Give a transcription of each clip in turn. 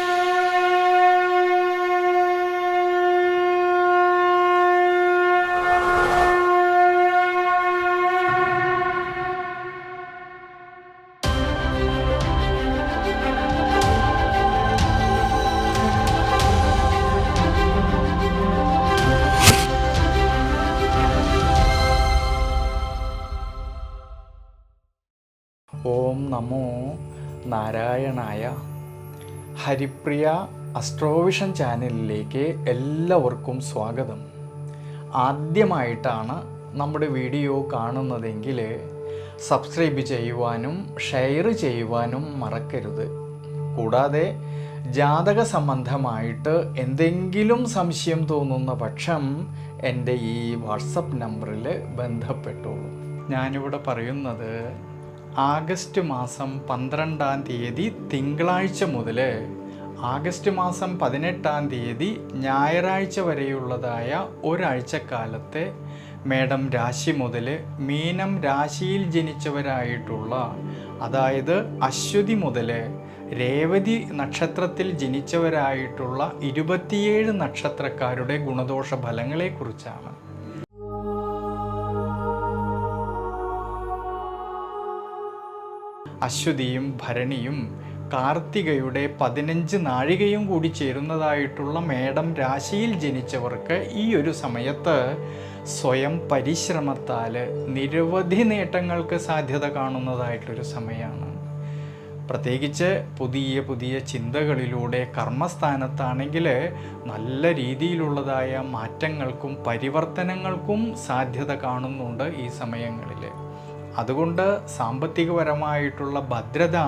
Bye. Haripriya Astrovision ചാനലിലേക്ക് എല്ലാവർക്കും സ്വാഗതം. ആദ്യമായിട്ടാണ് നമ്മുടെ വീഡിയോ കാണുന്നതെങ്കിൽ സബ്സ്ക്രൈബ് ചെയ്യുവാനും ഷെയർ ചെയ്യുവാനും മറക്കരുത്. കൂടാതെ ജാതക സംബന്ധമായിട്ട് എന്തെങ്കിലും സംശയം തോന്നുന്ന പക്ഷം എന്റെ ഈ വാട്സപ്പ് നമ്പറിൽ ബന്ധപ്പെട്ടോളൂ. ഞാനിവിടെ പറയുന്നത് ആഗസ്റ്റ് മാസം പന്ത്രണ്ടാം തീയതി തിങ്കളാഴ്ച മുതൽ ആഗസ്റ്റ് മാസം പതിനെട്ടാം തീയതി ഞായറാഴ്ച വരെയുള്ളതായ ഒരാഴ്ചക്കാലത്തെ മേഡം രാശി മുതൽ മീനം രാശിയിൽ ജനിച്ചവരായിട്ടുള്ള അതായത് അശ്വതി മുതൽ രേവതി നക്ഷത്രത്തിൽ ജനിച്ചവരായിട്ടുള്ള ഇരുപത്തിയേഴ് നക്ഷത്രക്കാരുടെ ഗുണദോഷ ഫലങ്ങളെക്കുറിച്ചാണ്. അശ്വതിയും ഭരണിയും കാർത്തികയുടെ പതിനഞ്ച് നാഴികയും കൂടി ചേരുന്നതായിട്ടുള്ള മേടം രാശിയിൽ ജനിച്ചവർക്ക് ഈ ഒരു സമയത്ത് സ്വയം പരിശ്രമത്താൽ നിരവധി നേട്ടങ്ങൾക്ക് സാധ്യത കാണുന്നതായിട്ടൊരു സമയമാണ്. പ്രത്യേകിച്ച് പുതിയ പുതിയ ചിന്തകളിലൂടെ കർമ്മസ്ഥാനത്താണെങ്കിൽ നല്ല രീതിയിലുള്ളതായ മാറ്റങ്ങൾക്കും പരിവർത്തനങ്ങൾക്കും സാധ്യത കാണുന്നുണ്ട് ഈ സമയങ്ങളിൽ. അതുകൊണ്ട് സാമ്പത്തികപരമായിട്ടുള്ള ഭദ്രത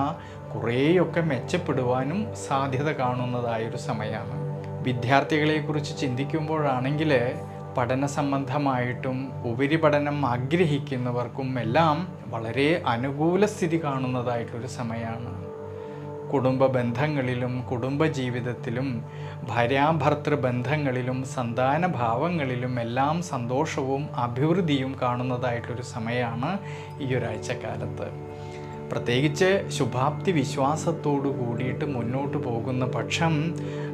കുറേയൊക്കെ മെച്ചപ്പെടുവാനും സാധ്യത കാണുന്നതായൊരു സമയമാണ്. വിദ്യാർത്ഥികളെക്കുറിച്ച് ചിന്തിക്കുമ്പോഴാണെങ്കിൽ പഠന സംബന്ധമായിട്ടും ഉപരിപഠനം ആഗ്രഹിക്കുന്നവർക്കും എല്ലാം വളരെ അനുകൂല സ്ഥിതി കാണുന്നതായിട്ടൊരു സമയമാണ്. കുടുംബ ബന്ധങ്ങളിലും കുടുംബ ജീവിതത്തിലും ഭാര്യാഭർത്തൃ ബന്ധങ്ങളിലും സന്താന ഭാവങ്ങളിലും എല്ലാം സന്തോഷവും അഭിവൃദ്ധിയും കാണുന്നതായിട്ടൊരു സമയമാണ് ഈ ഒരാഴ്ചക്കാലത്ത്. പ്രത്യേകിച്ച് ശുഭാപ്തി വിശ്വാസത്തോടു കൂടിയിട്ട് മുന്നോട്ട് പോകുന്ന പക്ഷം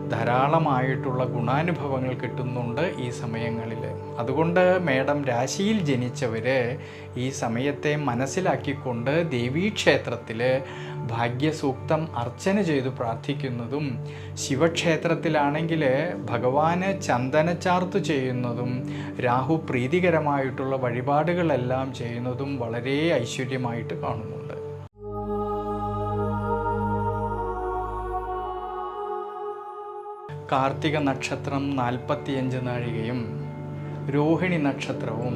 ധാരാളമായിട്ടുള്ള ഗുണാനുഭവങ്ങൾ കിട്ടുന്നുണ്ട് ഈ സമയങ്ങളിൽ. അതുകൊണ്ട് മേഡം രാശിയിൽ ജനിച്ചവർ ഈ സമയത്തെ മനസ്സിലാക്കിക്കൊണ്ട് ദേവീക്ഷേത്രത്തിൽ ഭാഗ്യസൂക്തം അർച്ചന ചെയ്തു പ്രാർത്ഥിക്കുന്നതും ശിവക്ഷേത്രത്തിലാണെങ്കിൽ ഭഗവാന് ചന്ദനച്ചാർത്ത് ചെയ്യുന്നതും രാഹു പ്രീതികരമായിട്ടുള്ള വഴിപാടുകളെല്ലാം ചെയ്യുന്നതും വളരെ ഐശ്വര്യമായിട്ട് കാണുന്നുണ്ട് കാർത്തിക നക്ഷത്രം നാൽപ്പത്തിയഞ്ച് നാഴികയും രോഹിണി നക്ഷത്രവും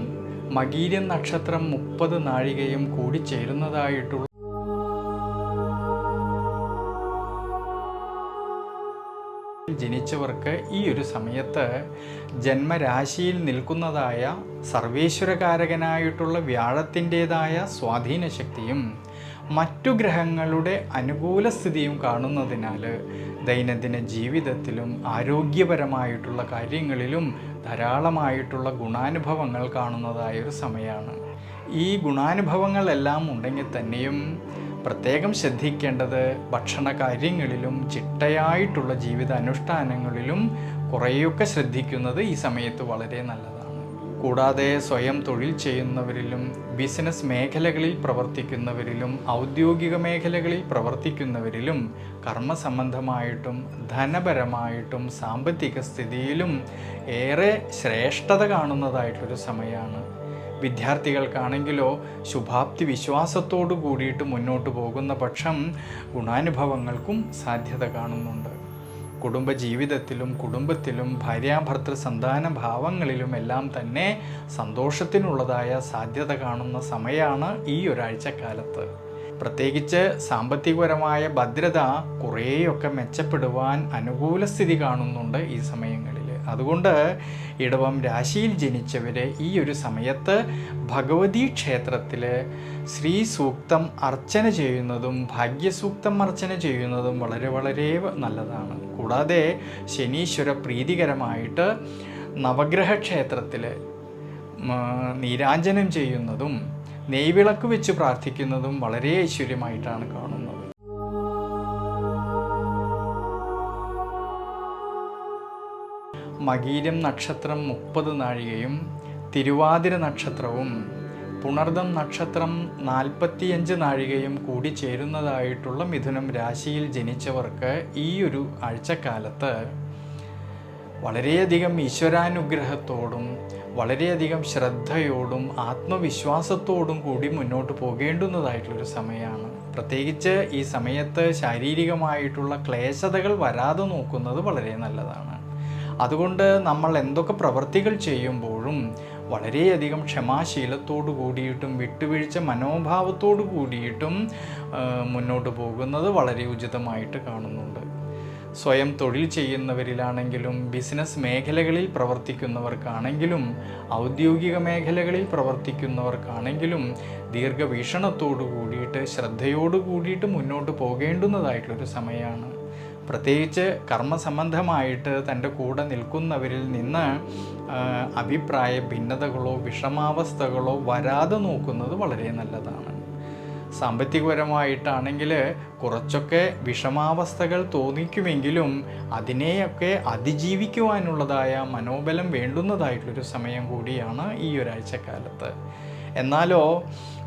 മകീര്യൻ നക്ഷത്രം മുപ്പത് നാഴികയും കൂടി ചേരുന്നതായിട്ടുള്ള ജനിച്ചവർക്ക് ഈ ഒരു സമയത്ത് ജന്മരാശിയിൽ നിൽക്കുന്നതായ സർവേശ്വരകാരകനായിട്ടുള്ള വ്യാഴത്തിന്റെതായ സ്വാധീന ശക്തിയും മറ്റു ഗ്രഹങ്ങളുടെ അനുകൂല സ്ഥിതിയും കാണുന്നതിനാൽ ദൈനംദിന ജീവിതത്തിലും ആരോഗ്യപരമായിട്ടുള്ള കാര്യങ്ങളിലും ധാരാളമായിട്ടുള്ള ഗുണാനുഭവങ്ങൾ കാണുന്നതായ ഒരു സമയമാണ്. ഈ ഗുണാനുഭവങ്ങളെല്ലാം ഉണ്ടെങ്കിൽ തന്നെയും പ്രത്യേകം ശ്രദ്ധിക്കേണ്ടത് ഭക്ഷണ കാര്യങ്ങളിലും ചിട്ടയായിട്ടുള്ള ജീവിത അനുഷ്ഠാനങ്ങളിലും കുറേയൊക്കെ ശ്രദ്ധിക്കുന്നത് ഈ സമയത്ത് വളരെ നല്ലതാണ്. കൂടാതെ സ്വയം തൊഴിൽ ചെയ്യുന്നവരിലും ബിസിനസ് മേഖലകളിൽ പ്രവർത്തിക്കുന്നവരിലും ഔദ്യോഗിക മേഖലകളിൽ പ്രവർത്തിക്കുന്നവരിലും കർമ്മസംബന്ധമായിട്ടും ധനപരമായിട്ടും സാമ്പത്തിക സ്ഥിതിയിലും ഏറെ ശ്രേഷ്ഠത കാണുന്നതായിട്ടൊരു സമയമാണ് വിദ്യാർത്ഥികൾക്കാണെങ്കിലോ ശുഭാപ്തി വിശ്വാസത്തോടു കൂടിയിട്ട് മുന്നോട്ട് പോകുന്ന പക്ഷം ഗുണാനുഭവങ്ങൾക്കും സാധ്യത കാണുന്നുണ്ട്. കുടുംബജീവിതത്തിലും കുടുംബത്തിലും ഭാര്യാഭർത്തൃ സന്താന ഭാവങ്ങളിലും എല്ലാം തന്നെ സന്തോഷത്തിനുള്ളതായ സാധ്യത കാണുന്ന സമയമാണ് ഈ ഒരാഴ്ചക്കാലത്ത്. പ്രത്യേകിച്ച് സാമ്പത്തികപരമായ ഭദ്രത കുറേയൊക്കെ മെച്ചപ്പെടുവാൻ അനുകൂല സ്ഥിതി കാണുന്നുണ്ട് ഈ സമയങ്ങളിൽ. അതുകൊണ്ട് ഇടവം രാശിയിൽ ജനിച്ചവർ ഈ ഒരു സമയത്ത് ഭഗവതി ക്ഷേത്രത്തിൽ ശ്രീ സൂക്തം അർച്ചന ചെയ്യുന്നതും ഭാഗ്യസൂക്തം അർച്ചന ചെയ്യുന്നതും വളരെ വളരെ നല്ലതാണ്. കൂടാതെ ശനീശ്വര പ്രീതികരമായിട്ട് നവഗ്രഹ ക്ഷേത്രത്തിൽ നീരാഞ്ജനം ചെയ്യുന്നതും നെയ്വിളക്ക് വെച്ച് പ്രാർത്ഥിക്കുന്നതും വളരെ ഐശ്വര്യമായിട്ടാണ് കാണുന്നത്. മകീരം നക്ഷത്രം മുപ്പത് നാഴികയും തിരുവാതിര നക്ഷത്രവും പുണർദം നക്ഷത്രം നാൽപ്പത്തിയഞ്ച് നാഴികയും കൂടി ചേരുന്നതായിട്ടുള്ള മിഥുനം രാശിയിൽ ജനിച്ചവർക്ക് ഈ ഒരു ആഴ്ചക്കാലത്ത് വളരെയധികം ഈശ്വരാനുഗ്രഹത്തോടും വളരെയധികം ശ്രദ്ധയോടും ആത്മവിശ്വാസത്തോടും കൂടി മുന്നോട്ട് പോകേണ്ടുന്നതായിട്ടുള്ളൊരു സമയമാണ്. പ്രത്യേകിച്ച് ഈ സമയത്ത് ശാരീരികമായിട്ടുള്ള ക്ലേശതകൾ വരാതെ നോക്കുന്നത് വളരെ നല്ലതാണ്. അതുകൊണ്ട് നമ്മൾ എന്തൊക്കെ പ്രവൃത്തികൾ ചെയ്യുമ്പോഴും വളരെയധികം ക്ഷമാശീലത്തോടു കൂടിയിട്ടും വിട്ടുവീഴ്ച മനോഭാവത്തോടു കൂടിയിട്ടും മുന്നോട്ട് പോകുന്നത് വളരെ ഉചിതമായിട്ട് കാണുന്നുണ്ട്. സ്വയം തൊഴിൽ ചെയ്യുന്നവരിലാണെങ്കിലും ബിസിനസ് മേഖലകളിൽ പ്രവർത്തിക്കുന്നവർക്കാണെങ്കിലും ഔദ്യോഗിക മേഖലകളിൽ പ്രവർത്തിക്കുന്നവർക്കാണെങ്കിലും ദീർഘവീക്ഷണത്തോടു കൂടിയിട്ട് ശ്രദ്ധയോടു കൂടിയിട്ട് മുന്നോട്ട് പോകേണ്ടുന്നതായിട്ടുള്ളൊരു സമയമാണ്. പ്രത്യേകിച്ച് കർമ്മസംബന്ധമായിട്ട് തന്റെ കൂടെ നിൽക്കുന്നവരിൽ നിന്ന് അഭിപ്രായ ഭിന്നതകളോ വിഷമാവസ്ഥകളോ വരാതെ നോക്കുന്നത് വളരെ നല്ലതാണ്. സാമ്പത്തികപരമായിട്ടാണെങ്കിൽ കുറച്ചൊക്കെ വിഷമാവസ്ഥകൾ തോന്നിക്കുമെങ്കിലും അതിനെയൊക്കെ അതിജീവിക്കുവാനുള്ളതായ മനോബലം വേണ്ടുന്നതായിട്ടുള്ളൊരു സമയം കൂടിയാണ് ഈ ഒരാഴ്ചക്കാലത്ത്. എന്നാലോ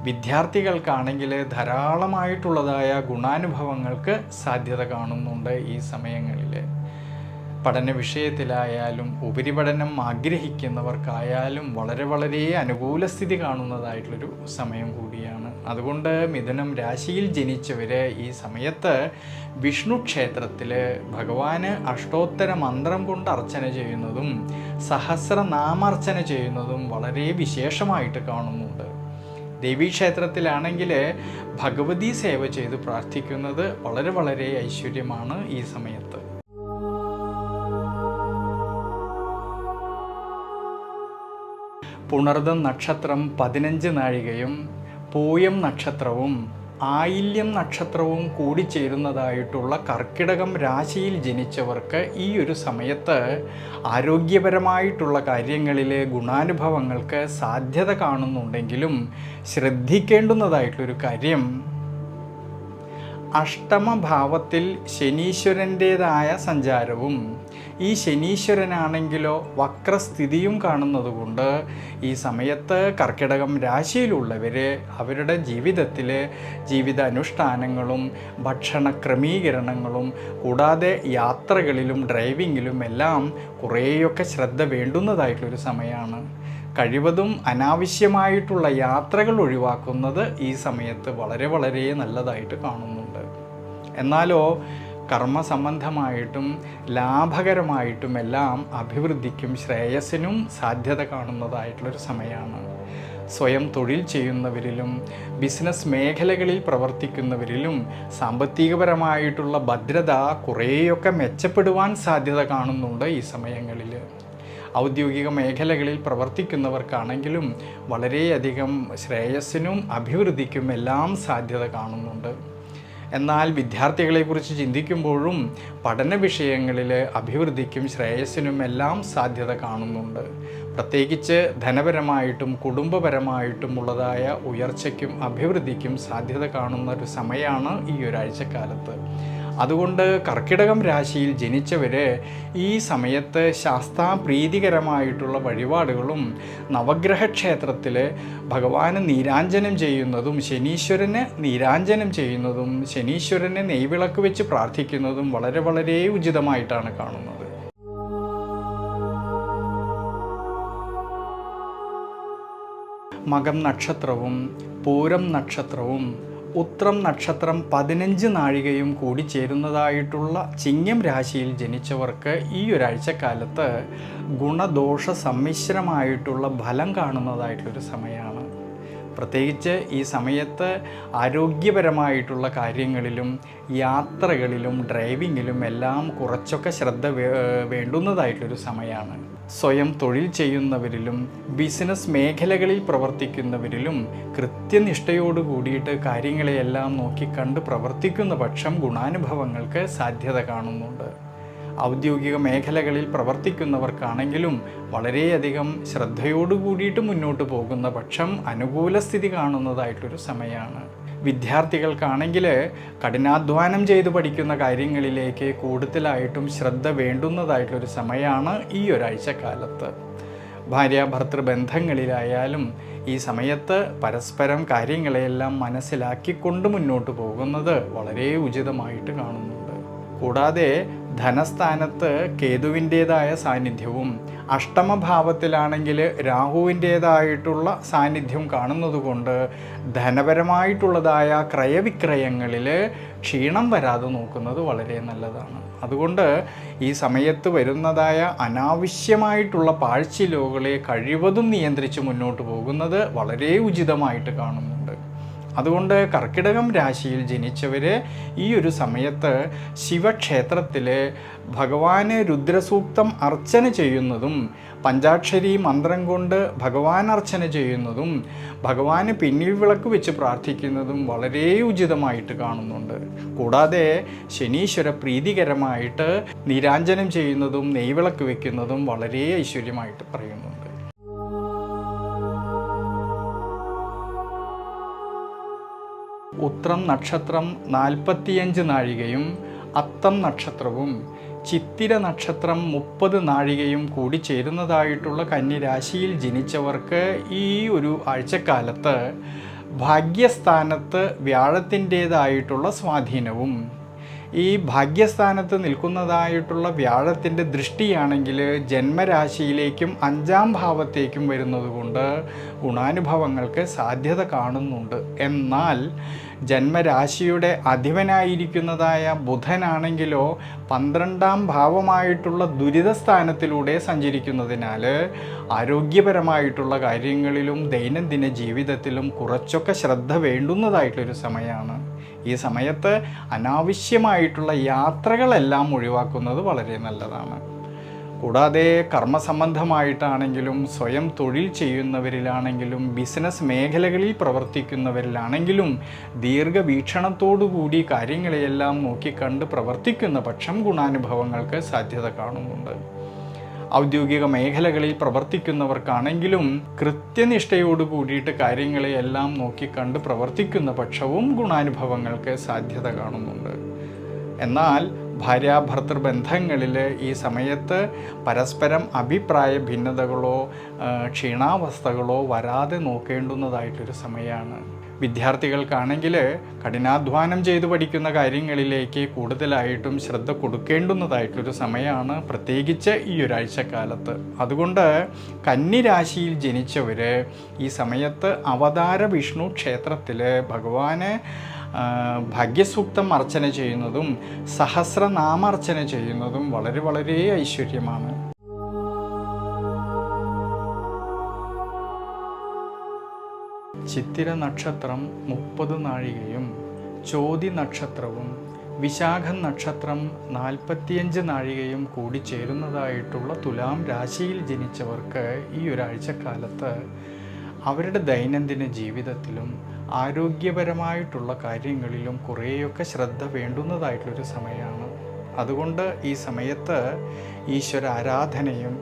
വിദ്യാർത്ഥികൾക്കാണെങ്കിൽ ധാരാളമായിട്ടുള്ളതായ ഗുണാനുഭവങ്ങൾക്ക് സാധ്യത കാണുന്നുണ്ട് ഈ സമയങ്ങളിൽ. പഠന വിഷയത്തിലായാലും ഉപരിപഠനം ആഗ്രഹിക്കുന്നവർക്കായാലും വളരെ വളരെ അനുകൂല സ്ഥിതി കാണുന്നതായിട്ടുള്ളൊരു സമയം കൂടിയാണ്. അതുകൊണ്ട് മിഥുനം രാശിയിൽ ജനിച്ചവർ ഈ സമയത്ത് വിഷ്ണു ക്ഷേത്രത്തിൽ ഭഗവാന് അഷ്ടോത്തര മന്ത്രം കൊണ്ട് അർച്ചന ചെയ്യുന്നതും സഹസ്രനാമർച്ചന ചെയ്യുന്നതും വളരെ വിശേഷമായിട്ട് കാണുന്നുണ്ട്. ദേവീക്ഷേത്രത്തിലാണെങ്കിൽ ഭഗവതി സേവ ചെയ്ത് പ്രാർത്ഥിക്കുന്നത് വളരെ വളരെ ഐശ്വര്യമാണ് ഈ സമയത്ത്. പുണർദം നക്ഷത്രം പതിനഞ്ച് നാഴികയും പൂയം നക്ഷത്രവും ആയില്യം നക്ഷത്രവും കൂടിച്ചേരുന്നതായിട്ടുള്ള കർക്കിടകം രാശിയിൽ ജനിച്ചവർക്ക് ഈ ഒരു സമയത്ത് ആരോഗ്യപരമായിട്ടുള്ള കാര്യങ്ങളിലെ ഗുണാനുഭവങ്ങൾക്ക് സാധ്യത കാണുന്നുണ്ടെങ്കിലും ശ്രദ്ധിക്കേണ്ടുന്നതായിട്ടൊരു കാര്യം അഷ്ടമഭാവത്തിൽ ശനീശ്വരന്റേതായ സഞ്ചാരവും. ഈ ശനീശ്വരനാണെങ്കിലോ വക്രസ്ഥിതിയും കാണുന്നതുകൊണ്ട് ഈ സമയത്ത് കർക്കിടകം രാശിയിലുള്ളവർ അവരുടെ ജീവിതത്തിൽ ജീവിത അനുഷ്ഠാനങ്ങളും ഭക്ഷണ ക്രമീകരണങ്ങളും കൂടാതെ യാത്രകളിലും ഡ്രൈവിങ്ങിലും എല്ലാം കുറേയൊക്കെ ശ്രദ്ധ വേണ്ടുന്നതായിട്ടുള്ളൊരു സമയമാണ് കഴിവതും അനാവശ്യമായിട്ടുള്ള യാത്രകൾ ഒഴിവാക്കുന്നത് ഈ സമയത്ത് വളരെ വളരെ നല്ലതായിട്ട് കാണുന്നുണ്ട്. എന്നാലോ കർമ്മസംബന്ധമായിട്ടും ലാഭകരമായിട്ടും എല്ലാം അഭിവൃദ്ധിക്കും ശ്രേയസ്സിനും സാധ്യത കാണുന്നതായിട്ടുള്ളൊരു സമയമാണ്. സ്വയം തൊഴിൽ ചെയ്യുന്നവരിലും ബിസിനസ് മേഖലകളിൽ പ്രവർത്തിക്കുന്നവരിലും സാമ്പത്തികപരമായിട്ടുള്ള ഭദ്രത കുറേയൊക്കെ മെച്ചപ്പെടുവാൻ സാധ്യത കാണുന്നുണ്ട് ഈ സമയങ്ങളിൽ ഔദ്യോഗിക മേഖലകളിൽ പ്രവർത്തിക്കുന്നവർക്കാണെങ്കിലും വളരെയധികം ശ്രേയസ്സിനും അഭിവൃദ്ധിക്കും എല്ലാം സാധ്യത കാണുന്നുണ്ട്. എന്നാൽ വിദ്യാർത്ഥികളെക്കുറിച്ച് ചിന്തിക്കുമ്പോഴും പഠന വിഷയങ്ങളിൽ അഭിവൃദ്ധിക്കും ശ്രേയസ്സിനും എല്ലാം സാധ്യത കാണുന്നുണ്ട്. പ്രത്യേകിച്ച് ധനപരമായിട്ടും കുടുംബപരമായിട്ടും ഉള്ളതായ ഉയർച്ചയ്ക്കും അഭിവൃദ്ധിക്കും സാധ്യത കാണുന്ന ഒരു സമയമാണ് ഈ ഒരാഴ്ചക്കാലത്ത് അതുകൊണ്ട് കർക്കിടകം രാശിയിൽ ജനിച്ചവർ ഈ സമയത്ത് ശാസ്താപ്രീതികരമായിട്ടുള്ള വഴിപാടുകളും നവഗ്രഹ ക്ഷേത്രത്തിൽ ഭഗവാന് നീരാഞ്ജനം ചെയ്യുന്നതും ശനീശ്വരന് നീരാഞ്ജനം ചെയ്യുന്നതും ശനീശ്വരനെ നെയ്വിളക്ക് വെച്ച് പ്രാർത്ഥിക്കുന്നതും വളരെ വളരെ ഉചിതമായിട്ടാണ് കാണുന്നത്. മകം നക്ഷത്രവും പൂരം നക്ഷത്രവും ഉത്രം നക്ഷത്രം പതിനഞ്ച് നാഴികയും കൂടി ചേരുന്നതായിട്ടുള്ള ചിങ്ങം രാശിയിൽ ജനിച്ചവർക്ക് ഈ ഒരാഴ്ചക്കാലത്ത് ഗുണദോഷ സമ്മിശ്രമായിട്ടുള്ള ഫലം കാണുന്നതായിട്ടൊരു സമയമാണ് പ്രത്യേകിച്ച് ഈ സമയത്ത് ആരോഗ്യപരമായിട്ടുള്ള കാര്യങ്ങളിലും യാത്രകളിലും ഡ്രൈവിങ്ങിലും എല്ലാം കുറച്ചൊക്കെ ശ്രദ്ധ വേണ്ടുന്നതായിട്ടൊരു സമയമാണ് സ്വയം തൊഴിൽ ചെയ്യുന്നവരിലും ബിസിനസ് മേഖലകളിൽ പ്രവർത്തിക്കുന്നവരിലും കൃത്യനിഷ്ഠയോട് കൂടിയിട്ട് കാര്യങ്ങളെയെല്ലാം നോക്കിക്കണ്ട് പ്രവർത്തിക്കുന്ന പക്ഷം ഗുണാനുഭവങ്ങൾക്ക് സാധ്യത കാണുന്നുണ്ട്. ഔദ്യോഗിക മേഖലകളിൽ പ്രവർത്തിക്കുന്നവർക്കാണെങ്കിലും വളരെയധികം ശ്രദ്ധയോടു കൂടിയിട്ട് മുന്നോട്ട് പോകുന്ന പക്ഷം അനുകൂല സ്ഥിതി കാണുന്നതായിട്ടൊരു സമയമാണ് വിദ്യാർത്ഥികൾക്കാണെങ്കിൽ കഠിനാധ്വാനം ചെയ്ത് പഠിക്കുന്ന കാര്യങ്ങളിലേക്ക് കൂടുതലായിട്ടും ശ്രദ്ധ വേണ്ടുന്നതായിട്ടൊരു സമയമാണ് ഈ ഒരാഴ്ചക്കാലത്ത്. ഭാര്യ ഭർത്തൃ ബന്ധങ്ങളിലായാലും ഈ സമയത്ത് പരസ്പരം കാര്യങ്ങളെയെല്ലാം മനസ്സിലാക്കിക്കൊണ്ട് മുന്നോട്ട് പോകുന്നത് വളരെ ഉചിതമായിട്ട് കാണുന്നുണ്ട്. കൂടാതെ ധനസ്ഥാനത്ത് കേതുവിന്റേതായ സാന്നിധ്യവും അഷ്ടമഭാവത്തിലാണെങ്കിൽ രാഹുവിന്റേതായിട്ടുള്ള സാന്നിധ്യം കാണുന്നതുകൊണ്ട് ധനപരമായിട്ടുള്ളതായ ക്രയവിക്രയങ്ങളിൽ ക്ഷീണം വരാതെ നോക്കുന്നത് വളരെ നല്ലതാണ്. അതുകൊണ്ട് ഈ സമയത്ത് വരുന്നതായ അനാവശ്യമായിട്ടുള്ള പാഴ്ചിലോകളെ കഴിവതും നിയന്ത്രിച്ച് മുന്നോട്ട് പോകുന്നത് വളരെ ഉചിതമായിട്ട് കാണുന്നുണ്ട്. അതുകൊണ്ട് കർക്കിടകം രാശിയിൽ ജനിച്ചവർ ഈ ഒരു സമയത്ത് ശിവക്ഷേത്രത്തിൽ ഭഗവാന് രുദ്രസൂക്തം അർച്ചന ചെയ്യുന്നതും പഞ്ചാക്ഷരി മന്ത്രം കൊണ്ട് ഭഗവാൻ അർച്ചന ചെയ്യുന്നതും ഭഗവാന് പിന്നിൽ വിളക്ക് വെച്ച് പ്രാർത്ഥിക്കുന്നതും വളരെ ഉചിതമായിട്ട് കാണുന്നുണ്ട്. കൂടാതെ ശനീശ്വര പ്രീതികരമായിട്ട് നീരാഞ്ജനം ചെയ്യുന്നതും നെയ്വിളക്ക് വെക്കുന്നതും വളരെ ഐശ്വര്യമായിട്ട് പറയുന്നുണ്ട് ഉത്രം നക്ഷത്രം നാൽപ്പത്തിയഞ്ച് നാഴികയും അത്തം നക്ഷത്രവും ചിത്തിര നക്ഷത്രം മുപ്പത് നാഴികയും കൂടി ചേരുന്നതായിട്ടുള്ള കന്യരാശിയിൽ ജനിച്ചവർക്ക് ഈ ഒരു ആഴ്ചക്കാലത്ത് ഭാഗ്യസ്ഥാനത്ത് വ്യാഴത്തിന്റേതായിട്ടുള്ള സ്വാധീനവും ഈ ഭാഗ്യസ്ഥാനത്ത് നിൽക്കുന്നതായിട്ടുള്ള വ്യാഴത്തിന്റെ ദൃഷ്ടിയാണെങ്കിൽ ജന്മരാശിയിലേക്കും അഞ്ചാം ഭാവത്തേക്കും വരുന്നതുകൊണ്ട് ഗുണാനുഭവങ്ങൾക്ക് സാധ്യത കാണുന്നുണ്ട്. എന്നാൽ ജന്മരാശിയുടെ അധിപനായിരിക്കുന്നതായ ബുധനാണെങ്കിലോ പന്ത്രണ്ടാം ഭാവമായിട്ടുള്ള ദുരിതസ്ഥാനത്തിലൂടെ സഞ്ചരിക്കുന്നതിനാൽ ആരോഗ്യപരമായിട്ടുള്ള കാര്യങ്ങളിലും ദൈനംദിന ജീവിതത്തിലും കുറച്ചൊക്കെ ശ്രദ്ധ വേണ്ടുന്നതായിട്ടൊരു സമയമാണ്. ഈ സമയത്ത് അനാവശ്യമായിട്ടുള്ള യാത്രകളെല്ലാം ഒഴിവാക്കുന്നത് വളരെ നല്ലതാണ്. കൂടാതെ കർമ്മസംബന്ധമായിട്ടാണെങ്കിലും സ്വയം തൊഴിൽ ചെയ്യുന്നവരിലാണെങ്കിലും ബിസിനസ് മേഖലകളിൽ പ്രവർത്തിക്കുന്നവരിലാണെങ്കിലും ദീർഘവീക്ഷണത്തോടുകൂടി കാര്യങ്ങളെയെല്ലാം നോക്കിക്കണ്ട് പ്രവർത്തിക്കുന്ന പക്ഷം ഗുണാനുഭവങ്ങൾക്ക് സാധ്യത കാണുന്നുണ്ട്. ഔദ്യോഗിക മേഖലകളിൽ പ്രവർത്തിക്കുന്നവർക്കാണെങ്കിലും കൃത്യനിഷ്ഠയോട് കൂടിയിട്ട് കാര്യങ്ങളെ എല്ലാം നോക്കിക്കണ്ട് പ്രവർത്തിക്കുന്ന പക്ഷവും ഗുണാനുഭവങ്ങൾക്ക് സാധ്യത കാണുന്നുണ്ട്. എന്നാൽ ഭാര്യാഭർത്തൃ ബന്ധങ്ങളിൽ ഈ സമയത്ത് പരസ്പരം അഭിപ്രായ ഭിന്നതകളോ ക്ഷീണാവസ്ഥകളോ വരാതെ നോക്കേണ്ടുന്നതായിട്ടൊരു സമയമാണ് വിദ്യാർത്ഥികൾക്കാണെങ്കിൽ കഠിനാധ്വാനം ചെയ്ത് പഠിക്കുന്ന കാര്യങ്ങളിലേക്ക് കൂടുതലായിട്ടും ശ്രദ്ധ കൊടുക്കേണ്ടുന്നതായിട്ടൊരു സമയമാണ് പ്രത്യേകിച്ച് ഈ ഒരാഴ്ചക്കാലത്ത്. അതുകൊണ്ട് കന്നിരാശിയിൽ ജനിച്ചവർ ഈ സമയത്ത് അവതാര വിഷ്ണു ക്ഷേത്രത്തിൽ ഭഗവാന് ഭാഗ്യസൂക്തം അർച്ചന ചെയ്യുന്നതും സഹസ്രനാമർച്ചന ചെയ്യുന്നതും വളരെ വളരെ ഐശ്വര്യമാണ്. ചിത്തിര നക്ഷത്രം മുപ്പത് നാഴികയും ചോതി നക്ഷത്രവും വിശാഖ നക്ഷത്രം നാൽപ്പത്തിയഞ്ച് നാഴികയും കൂടി ചേരുന്നതായിട്ടുള്ള തുലാം രാശിയിൽ ജനിച്ചവർക്ക് ഈ ഒരാഴ്ചക്കാലത്ത് അവരുടെ ദൈനംദിന ജീവിതത്തിലും ആരോഗ്യപരമായിട്ടുള്ള കാര്യങ്ങളിലും കുറേയൊക്കെ ശ്രദ്ധ വേണ്ടുന്നതായിട്ടുള്ളൊരു സമയമാണ്. അതുകൊണ്ട് ഈ സമയത്ത് ഈശ്വര ആരാധനയും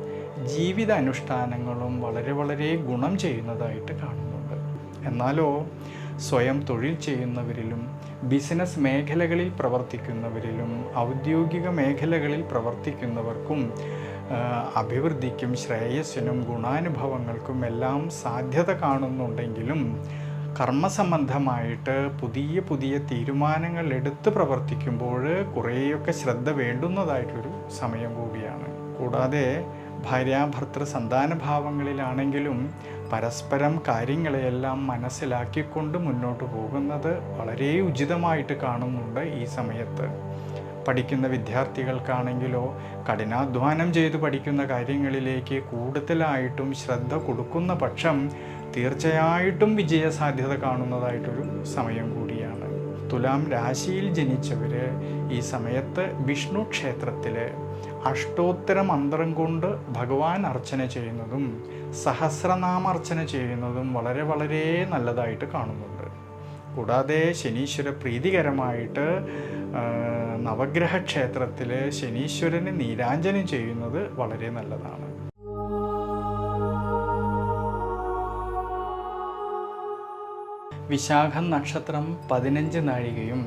ജീവിത അനുഷ്ഠാനങ്ങളും വളരെ വളരെ ഗുണം ചെയ്യുന്നതായിട്ട് കാണുന്നുണ്ട് എന്നാലോ സ്വയം തൊഴിൽ ചെയ്യുന്നവരിലും ബിസിനസ് മേഖലകളിൽ പ്രവർത്തിക്കുന്നവരിലും ഔദ്യോഗിക മേഖലകളിൽ പ്രവർത്തിക്കുന്നവർക്കും അഭിവൃദ്ധിക്കും ശ്രേയസ്സിനും ഗുണാനുഭവങ്ങൾക്കും എല്ലാം സാധ്യത കാണുന്നുണ്ടെങ്കിലും കർമ്മസംബന്ധമായിട്ട് പുതിയ പുതിയ തീരുമാനങ്ങൾ എടുത്ത് പ്രവർത്തിക്കുമ്പോൾ കുറേയൊക്കെ ശ്രദ്ധ വേണ്ടുന്നതായിട്ടൊരു സമയം കൂടിയാണ്. കൂടാതെ ഭാര്യാഭർത്തൃ സന്താനഭാവങ്ങളിലാണെങ്കിലും പരസ്പരം കാര്യങ്ങളെയെല്ലാം മനസ്സിലാക്കിക്കൊണ്ട് മുന്നോട്ട് പോകുന്നത് വളരെ ഉചിതമായിട്ട് കാണുന്നുണ്ട് ഈ സമയത്ത്. പഠിക്കുന്ന വിദ്യാർത്ഥികൾക്കാണെങ്കിലോ കഠിനാധ്വാനം ചെയ്ത് പഠിക്കുന്ന കാര്യങ്ങളിലേക്ക് കൂടുതലായിട്ടും ശ്രദ്ധ കൊടുക്കുന്ന പക്ഷം തീർച്ചയായിട്ടും വിജയസാധ്യത കാണുന്നതായിട്ടൊരു സമയം കൂടിയാണ്. തുലാം രാശിയിൽ ജനിച്ചവർ ഈ സമയത്ത് വിഷ്ണു ക്ഷേത്രത്തിൽ അഷ്ടോത്തര മന്ത്രം കൊണ്ട് ഭഗവാൻ അർച്ചന ചെയ്യുന്നതും സഹസ്രനാമർച്ചന ചെയ്യുന്നതും വളരെ വളരെ നല്ലതായിട്ട് കാണുന്നുണ്ട്. കൂടാതെ ശനീശ്വര പ്രീതികരമായിട്ട് നവഗ്രഹ ക്ഷേത്രത്തിൽ ശനീശ്വരന് നീരാഞ്ജനം ചെയ്യുന്നത് വളരെ നല്ലതാണ്. വിശാഖം നക്ഷത്രം പതിനഞ്ച് നാഴികയും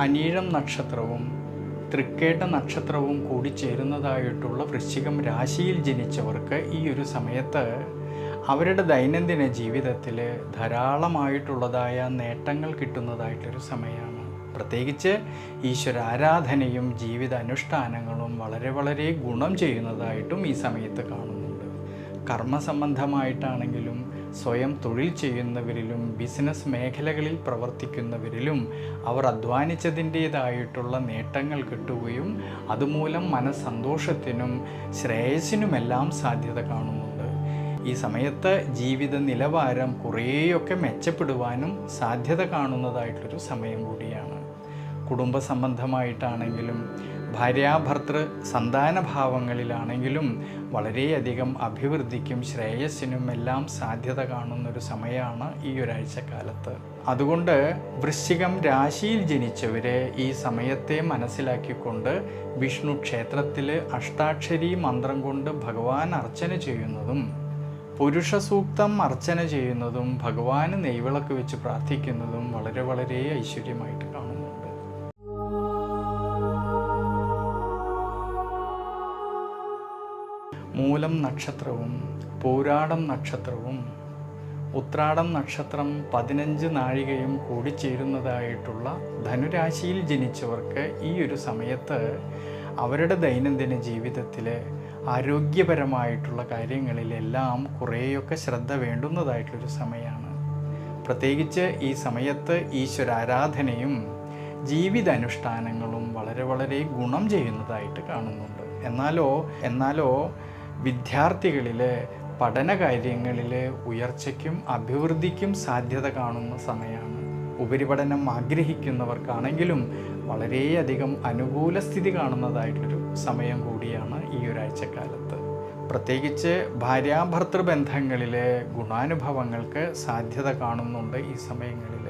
അനീഴം നക്ഷത്രവും തൃക്കേട്ട നക്ഷത്രവും കൂടി ചേരുന്നതായിട്ടുള്ള വൃശ്ചികം രാശിയിൽ ജനിച്ചവർക്ക് ഈ ഒരു സമയത്ത് അവരുടെ ദൈനംദിന ജീവിതത്തിൽ ധാരാളമായിട്ടുള്ളതായ നേട്ടങ്ങൾ കിട്ടുന്നതായിട്ടൊരു സമയമാണ്. പ്രത്യേകിച്ച് ഈശ്വര ആരാധനയും ജീവിത അനുഷ്ഠാനങ്ങളും വളരെ വളരെ ഗുണം ചെയ്യുന്നതായിട്ടും ഈ സമയത്ത് കാണുന്നുണ്ട്. കർമ്മസംബന്ധമായിട്ടാണെങ്കിലും സ്വയം തൊഴിൽ ചെയ്യുന്നവരിലും ബിസിനസ് മേഖലകളിൽ പ്രവർത്തിക്കുന്നവരിലും അവർ അധ്വാനിച്ചതിന്റേതായിട്ടുള്ള നേട്ടങ്ങൾ കിട്ടുകയും അതുമൂലം മനസ്സന്തോഷത്തിനും ശ്രേയസ്സിനുമെല്ലാം സാധ്യത കാണുന്നുണ്ട്. ഈ സമയത്ത് ജീവിത നിലവാരം കുറേയൊക്കെ മെച്ചപ്പെടുവാനും സാധ്യത കാണുന്നതായിട്ടൊരു സമയം കൂടിയാണ്. കുടുംബ സംബന്ധമായിട്ടാണെങ്കിലും ഭാര്യാഭർത്തൃ സന്താനഭാവങ്ങളിലാണെങ്കിലും വളരെയധികം അഭിവൃദ്ധിക്കും ശ്രേയസ്സിനും എല്ലാം സാധ്യത കാണുന്നൊരു സമയമാണ് ഈ ഒരാഴ്ചക്കാലത്ത്. അതുകൊണ്ട് വൃശ്ചികം രാശിയിൽ ജനിച്ചവരെ ഈ സമയത്തെ മനസ്സിലാക്കിക്കൊണ്ട് വിഷ്ണു ക്ഷേത്രത്തിൽ അഷ്ടാക്ഷരി മന്ത്രം കൊണ്ട് ഭഗവാൻ അർച്ചന ചെയ്യുന്നതും പുരുഷ സൂക്തം അർച്ചന ചെയ്യുന്നതും ഭഗവാന് നെയ്വിളക്ക് വെച്ച് പ്രാർത്ഥിക്കുന്നതും വളരെ വളരെ ഐശ്വര്യമായിട്ട് മൂലം നക്ഷത്രവും പൂരാടം നക്ഷത്രവും ഉത്രാടം നക്ഷത്രം പതിനഞ്ച് നാഴികയും കൂടിച്ചേരുന്നതായിട്ടുള്ള ധനുരാശിയിൽ ജനിച്ചവർക്ക് ഈ ഒരു സമയത്ത് അവരുടെ ദൈനംദിന ജീവിതത്തിൽ ആരോഗ്യപരമായിട്ടുള്ള കാര്യങ്ങളിലെല്ലാം കുറേയൊക്കെ ശ്രദ്ധ വേണ്ടുന്നതായിട്ടൊരു സമയമാണ്. പ്രത്യേകിച്ച് ഈ സമയത്ത് ഈശ്വരാരാധനയും ജീവിതാനുഷ്ഠാനങ്ങളും വളരെ വളരെ ഗുണം ചെയ്യുന്നതായിട്ട് കാണുന്നുണ്ട്. എന്നാലോ എന്നാലോ വിദ്യാർത്ഥികളിൽ പഠന കാര്യങ്ങളിൽ ഉയർച്ചയ്ക്കും അഭിവൃദ്ധിക്കും സാധ്യത കാണുന്ന സമയമാണ്. ഉപരിപഠനം ആഗ്രഹിക്കുന്നവർക്കാണെങ്കിലും വളരെയധികം അനുകൂല സ്ഥിതി കാണുന്നതായിട്ടൊരു സമയം കൂടിയാണ് ഈ ഒരാഴ്ചക്കാലത്ത്. പ്രത്യേകിച്ച് ഭാര്യാഭർത്തൃ ബന്ധങ്ങളിലെ ഗുണാനുഭവങ്ങൾക്ക് സാധ്യത കാണുന്നുണ്ട് ഈ സമയങ്ങളിൽ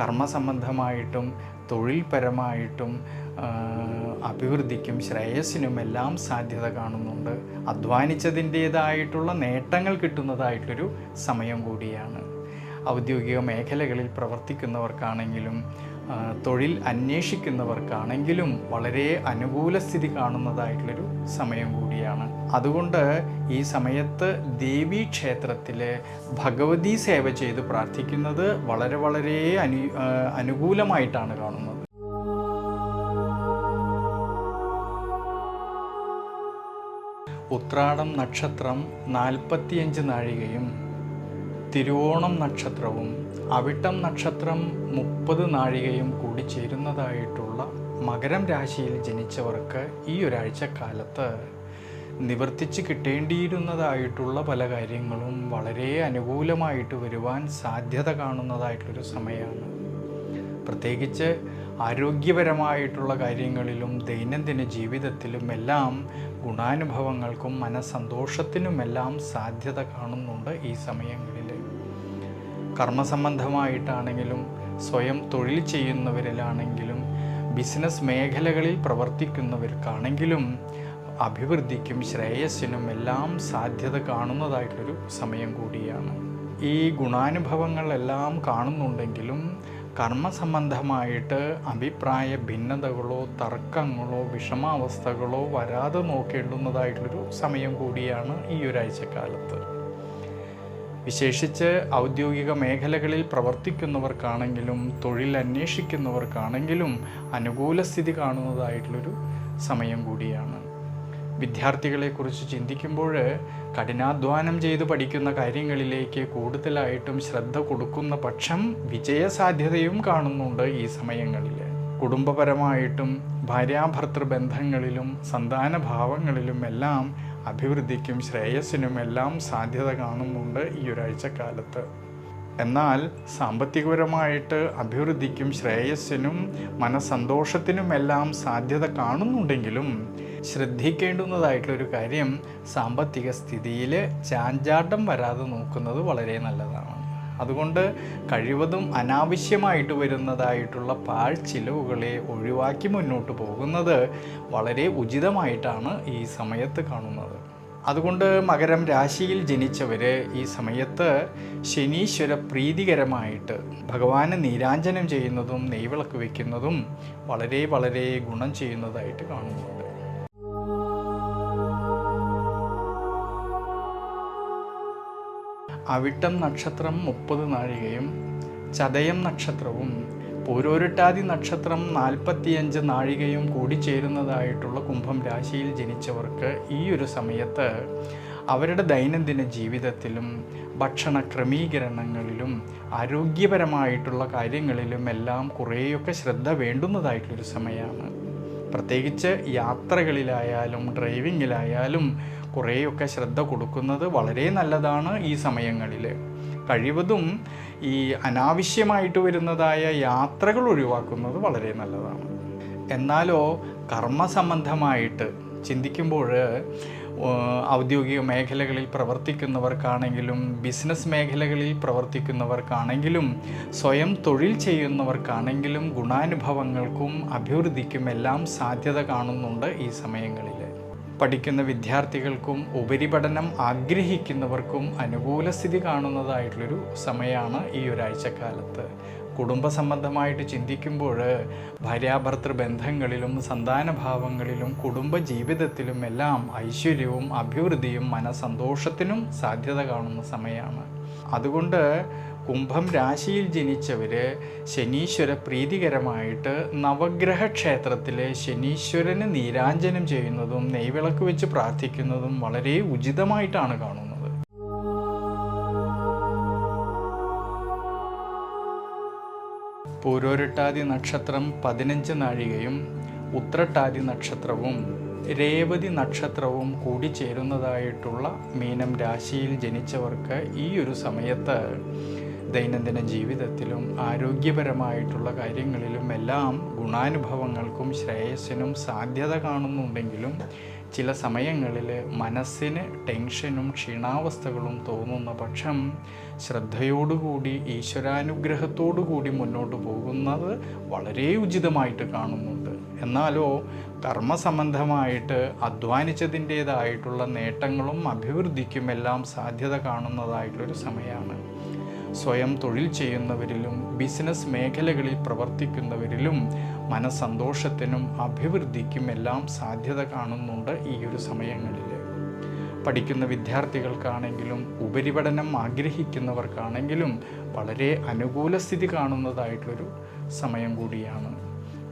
കർമ്മസംബന്ധമായിട്ടും തൊഴിൽപരമായിട്ടും അഭിവൃദ്ധിക്കും ശ്രേയസ്സിനും എല്ലാം സാധ്യത കാണുന്നുണ്ട്. അധ്വാനിച്ചതിന്റേതായിട്ടുള്ള നേട്ടങ്ങൾ കിട്ടുന്നതായിട്ടൊരു സമയം കൂടിയാണ്. ഔദ്യോഗിക മേഖലകളിൽ പ്രവർത്തിക്കുന്നവർക്കാണെങ്കിലും തൊഴിൽ അന്വേഷിക്കുന്നവർക്കാണെങ്കിലും വളരെ അനുകൂല സ്ഥിതി കാണുന്നതായിട്ടുള്ളൊരു സമയം കൂടിയാണ്. അതുകൊണ്ട് ഈ സമയത്ത് ദേവീ ക്ഷേത്രത്തിൽ ഭഗവതി സേവ ചെയ്ത് പ്രാർത്ഥിക്കുന്നത് വളരെ വളരെ അനു അനുകൂലമായിട്ടാണ് കാണുന്നത്. ഉത്രാടം നക്ഷത്രം നാൽപ്പത്തിയഞ്ച് നാഴികയും തിരുവോണം നക്ഷത്രവും അവിട്ടം നക്ഷത്രം മുപ്പത് നാഴികയും കൂടി ചേരുന്നതായിട്ടുള്ള മകരം രാശിയിൽ ജനിച്ചവർക്ക് ഈ ഒരാഴ്ചക്കാലത്ത് നിവർത്തിച്ച് കിട്ടേണ്ടിയിരുന്നതായിട്ടുള്ള പല കാര്യങ്ങളും വളരെ അനുകൂലമായിട്ട് വരുവാൻ സാധ്യത കാണുന്നതായിട്ടൊരു സമയമാണ്. പ്രത്യേകിച്ച് ആരോഗ്യപരമായിട്ടുള്ള കാര്യങ്ങളിലും ദൈനംദിന ജീവിതത്തിലും എല്ലാം ഗുണാനുഭവങ്ങൾക്കും മനസ്സന്തോഷത്തിനുമെല്ലാം സാധ്യത കാണുന്നുണ്ട് ഈ സമയങ്ങളിൽ. കർമ്മസംബന്ധമായിട്ടാണെങ്കിലും സ്വയം തൊഴിൽ ചെയ്യുന്നവരിലാണെങ്കിലും ബിസിനസ് മേഖലകളിൽ പ്രവർത്തിക്കുന്നവർക്കാണെങ്കിലും അഭിവൃദ്ധിക്കും ശ്രേയസ്സിനും എല്ലാം സാധ്യത കാണുന്നതായിട്ടൊരു സമയം കൂടിയാണ്. ഈ ഗുണാനുഭവങ്ങളെല്ലാം കാണുന്നുണ്ടെങ്കിലും കർമ്മസംബന്ധമായിട്ട് അഭിപ്രായ ഭിന്നതകളോ തർക്കങ്ങളോ വിഷമാവസ്ഥകളോ വരാതെ നോക്കേണ്ടുന്നതായിട്ടുള്ളൊരു സമയം കൂടിയാണ് ഈ ഒരാഴ്ചക്കാലത്ത്. വിശേഷിച്ച് ഔദ്യോഗിക മേഖലകളിൽ പ്രവർത്തിക്കുന്നവർക്കാണെങ്കിലും തൊഴിൽ അന്വേഷിക്കുന്നവർക്കാണെങ്കിലും അനുകൂല സ്ഥിതി കാണുന്നതായിട്ടുള്ളൊരു സമയം കൂടിയാണ്. വിദ്യാർത്ഥികളെക്കുറിച്ച് ചിന്തിക്കുമ്പോൾ കഠിനാധ്വാനം ചെയ്ത് പഠിക്കുന്ന കാര്യങ്ങളിലേക്ക് കൂടുതലായിട്ടും ശ്രദ്ധ കൊടുക്കുന്ന പക്ഷം വിജയസാധ്യതയും കാണുന്നുണ്ട് ഈ സമയങ്ങളിൽ. കുടുംബപരമായിട്ടും ഭാര്യാഭർത്തൃ ബന്ധങ്ങളിലും സന്താന ഭാവങ്ങളിലും എല്ലാം അഭിവൃദ്ധിക്കും ശ്രേയസ്സിനും എല്ലാം സാധ്യത കാണുന്നുണ്ട് ഈ ഒരാഴ്ചക്കാലത്ത്. എന്നാൽ സാമ്പത്തികപരമായിട്ട് അഭിവൃദ്ധിക്കും ശ്രേയസ്സിനും മനസ്സന്തോഷത്തിനുമെല്ലാം സാധ്യത കാണുന്നുണ്ടെങ്കിലും ശ്രദ്ധിക്കേണ്ടുന്നതായിട്ടുള്ളൊരു കാര്യം സാമ്പത്തിക സ്ഥിതിയിൽ ചാഞ്ചാട്ടം വരാതെ നോക്കുന്നത് വളരെ നല്ലതാണ്. അതുകൊണ്ട് കഴിവതും അനാവശ്യമായിട്ട് വരുന്നതായിട്ടുള്ള പാഴ്ചിലവുകളെ ഒഴിവാക്കി മുന്നോട്ട് പോകുന്നത് വളരെ ഉചിതമായിട്ടാണ് ഈ സമയത്ത് കാണുന്നത്. അതുകൊണ്ട് മകരം രാശിയിൽ ജനിച്ചവർ ഈ സമയത്ത് ശനീശ്വര പ്രീതികരമായിട്ട് ഭഗവാന് നീരാഞ്ജനം ചെയ്യുന്നതും നെയ്വിളക്ക് വയ്ക്കുന്നതും വളരെ വളരെ ഗുണം ചെയ്യുന്നതായിട്ട് കാണുന്നുണ്ട്. അവിട്ടം നക്ഷത്രം മുപ്പത് നാഴികയും ചതയം നക്ഷത്രവും പൂരോരുട്ടാതി നക്ഷത്രം നാൽപ്പത്തിയഞ്ച് നാഴികയും കൂടി കൂടിച്ചേരുന്നതായിട്ടുള്ള കുംഭം രാശിയിൽ ജനിച്ചവർക്ക് ഈ ഒരു സമയത്ത് അവരുടെ ദൈനംദിന ജീവിതത്തിലും ഭക്ഷണ ക്രമീകരണങ്ങളിലും ആരോഗ്യപരമായിട്ടുള്ള കാര്യങ്ങളിലും എല്ലാം കുറേയൊക്കെ ശ്രദ്ധ വേണ്ടുന്നതായിട്ടൊരു സമയമാണ്. പ്രത്യേകിച്ച് യാത്രകളിലായാലും ഡ്രൈവിങ്ങിലായാലും കുറേയൊക്കെ ശ്രദ്ധ കൊടുക്കുന്നത് വളരെ നല്ലതാണ് ഈ സമയങ്ങളിൽ കഴിവതും ഈ അനാവശ്യമായിട്ട് വരുന്നതായ യാത്രകൾ ഒഴിവാക്കുന്നത് വളരെ നല്ലതാണ്. എന്നാലോ കർമ്മസംബന്ധമായിട്ട് ചിന്തിക്കുമ്പോൾ ഔദ്യോഗിക മേഖലകളിൽ പ്രവർത്തിക്കുന്നവർക്കാണെങ്കിലും ബിസിനസ് മേഖലകളിൽ പ്രവർത്തിക്കുന്നവർക്കാണെങ്കിലും സ്വയം തൊഴിൽ ചെയ്യുന്നവർക്കാണെങ്കിലും ഗുണാനുഭവങ്ങൾക്കും അഭിവൃദ്ധിക്കും എല്ലാം സാധ്യത കാണുന്നുണ്ട് ഈ സമയങ്ങളിൽ പഠിക്കുന്ന വിദ്യാർത്ഥികൾക്കും ഉപരിപഠനം ആഗ്രഹിക്കുന്നവർക്കും അനുകൂല സ്ഥിതി കാണുന്നതായിട്ടുള്ളൊരു സമയമാണ് ഈ ഒരാഴ്ചക്കാലത്ത്. കുടുംബ സംബന്ധമായിട്ട് ചിന്തിക്കുമ്പോൾ ഭാര്യാഭർത്തൃ ബന്ധങ്ങളിലും സന്താനഭാവങ്ങളിലും കുടുംബ ജീവിതത്തിലും എല്ലാം ഐശ്വര്യവും അഭിവൃദ്ധിയും മനസന്തോഷത്തിനും സാധ്യത കാണുന്ന സമയമാണ്. അതുകൊണ്ട് കുംഭം രാശിയിൽ ജനിച്ചവർ ശനീശ്വര പ്രീതികരമായിട്ട് നവഗ്രഹ ക്ഷേത്രത്തിലെ ശനീശ്വരന് നീരാഞ്ജനം ചെയ്യുന്നതും നെയ്വിളക്ക് വെച്ച് പ്രാർത്ഥിക്കുന്നതും വളരെ ഉചിതമായിട്ടാണ് കാണുന്നത്. പൂരോരട്ടാതി നക്ഷത്രം പതിനഞ്ച് നാഴികയും ഉത്രട്ടാതി നക്ഷത്രവും രേവതി നക്ഷത്രവും കൂടി ചേരുന്നതായിട്ടുള്ള മീനം രാശിയിൽ ജനിച്ചവർക്ക് ഈ ഒരു സമയത്ത് ദൈനംദിന ജീവിതത്തിലും ആരോഗ്യപരമായിട്ടുള്ള കാര്യങ്ങളിലും എല്ലാം ഗുണാനുഭവങ്ങൾക്കും ശ്രേയസ്സിനും സാധ്യത കാണുന്നുണ്ടെങ്കിലും ചില സമയങ്ങളിൽ മനസ്സിന് ടെൻഷനും ക്ഷീണാവസ്ഥകളും തോന്നുന്ന പക്ഷം ശ്രദ്ധയോടുകൂടി ഈശ്വരാനുഗ്രഹത്തോടുകൂടി മുന്നോട്ട് പോകുന്നത് വളരെ ഉചിതമായിട്ട് കാണുന്നുണ്ട്. എന്നാലോ കർമ്മസംബന്ധമായിട്ട് അധ്വാനിച്ചതിന്റേതായിട്ടുള്ള നേട്ടങ്ങളും അഭിവൃദ്ധിക്കുമെല്ലാം സാധ്യത കാണുന്നതായിട്ടുള്ളൊരു സമയമാണ് സ്വയം തൊഴിൽ ചെയ്യുന്നവരിലും ബിസിനസ് മേഖലകളിൽ പ്രവർത്തിക്കുന്നവരിലും മനസ്സന്തോഷത്തിനും അഭിവൃദ്ധിക്കും എല്ലാം സാധ്യത കാണുന്നുണ്ട് ഈ ഒരു സമയങ്ങളിൽ പഠിക്കുന്ന വിദ്യാർത്ഥികൾക്കാണെങ്കിലും ഉപരിപഠനം ആഗ്രഹിക്കുന്നവർക്കാണെങ്കിലും വളരെ അനുകൂല സ്ഥിതി കാണുന്നതായിട്ടൊരു സമയം കൂടിയാണ്.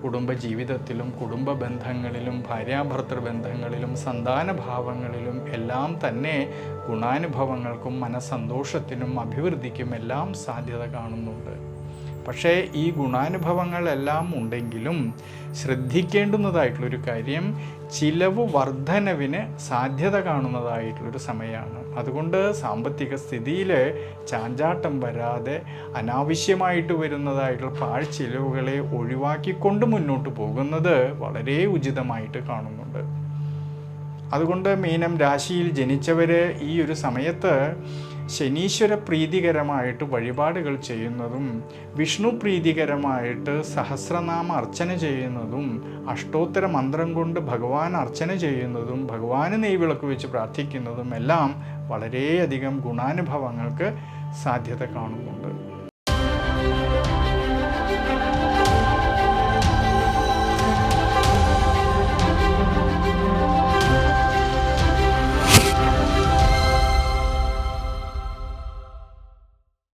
കുടുംബ ജീവിതത്തിലും കുടുംബ ബന്ധങ്ങളിലും ഭാര്യാഭർത്തൃ ബന്ധങ്ങളിലും സന്താന സന്താനഭാവങ്ങളിലും എല്ലാം തന്നെ ഗുണാനുഭവങ്ങൾക്കും മനസ്സന്തോഷത്തിനും അഭിവൃദ്ധിക്കും എല്ലാം സാധ്യത കാണുന്നുണ്ട്. പക്ഷേ ഈ ഗുണാനുഭവങ്ങളെല്ലാം ഉണ്ടെങ്കിലും ശ്രദ്ധിക്കേണ്ടുന്നതായിട്ടുള്ളൊരു കാര്യം ചിലവ് വർധനവിന് സാധ്യത കാണുന്നതായിട്ടുള്ളൊരു സമയമാണ്. അതുകൊണ്ട് സാമ്പത്തിക സ്ഥിതിയിൽ ചാഞ്ചാട്ടം വരാതെ അനാവശ്യമായിട്ട് വരുന്നതായിട്ടുള്ള പാഴ് ചിലവുകളെ ഒഴിവാക്കിക്കൊണ്ട് മുന്നോട്ട് പോകുന്നത് വളരെ ഉചിതമായിട്ട് കാണുന്നുണ്ട്. അതുകൊണ്ട് മീനം രാശിയിൽ ജനിച്ചവർ ഈ ഒരു സമയത്ത് ശനീശ്വര പ്രീതികരമായിട്ട് വഴിപാടുകൾ ചെയ്യുന്നതും വിഷ്ണു പ്രീതികരമായിട്ട് സഹസ്രനാമ അർച്ചന ചെയ്യുന്നതും അഷ്ടോത്തര മന്ത്രം കൊണ്ട് ഭഗവാൻ അർച്ചന ചെയ്യുന്നതും ഭഗവാന് നെയ്വിളക്ക് വെച്ച് പ്രാർത്ഥിക്കുന്നതും എല്ലാം വളരെയധികം ഗുണാനുഭവങ്ങൾക്ക് സാധ്യത കാണുന്നുണ്ട്.